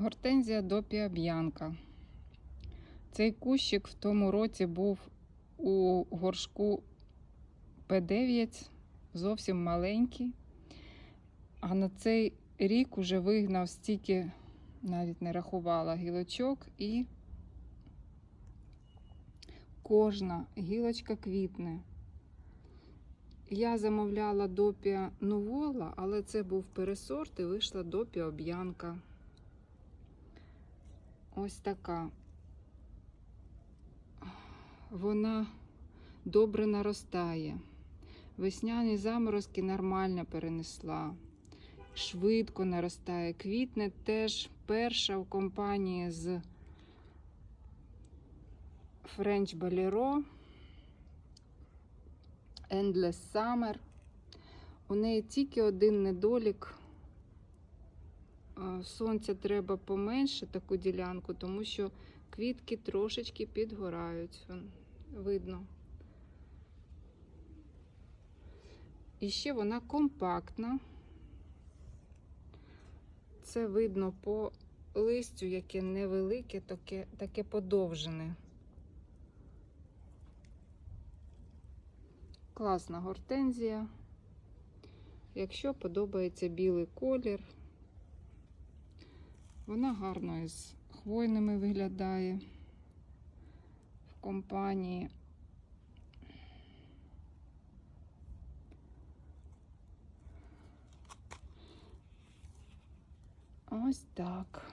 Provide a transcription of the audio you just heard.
Гортензія допія б'янка. Цей кущик в тому році був у горшку П9, зовсім маленький. А на цей рік уже вигнав стільки, навіть не рахувала гілочок, і кожна гілочка квітне. Я замовляла допія новола, але це був пересорт і вийшла допія об'янка. Ось така. Вона добре наростає. Весняні заморозки нормально перенесла. Швидко наростає. Квітне теж перша в компанії з French Bolero Endless Summer. У неї тільки один недолік. Е, Сонця треба поменше таку ділянку, тому що квітки трошечки підгорають. Видно. І ще вона компактна. Це видно по листю, яке невелике, таке, таке подовжене. Класна гортензія. Якщо подобається білий колір, вона гарно із хвойними виглядає в компанії. Ось так.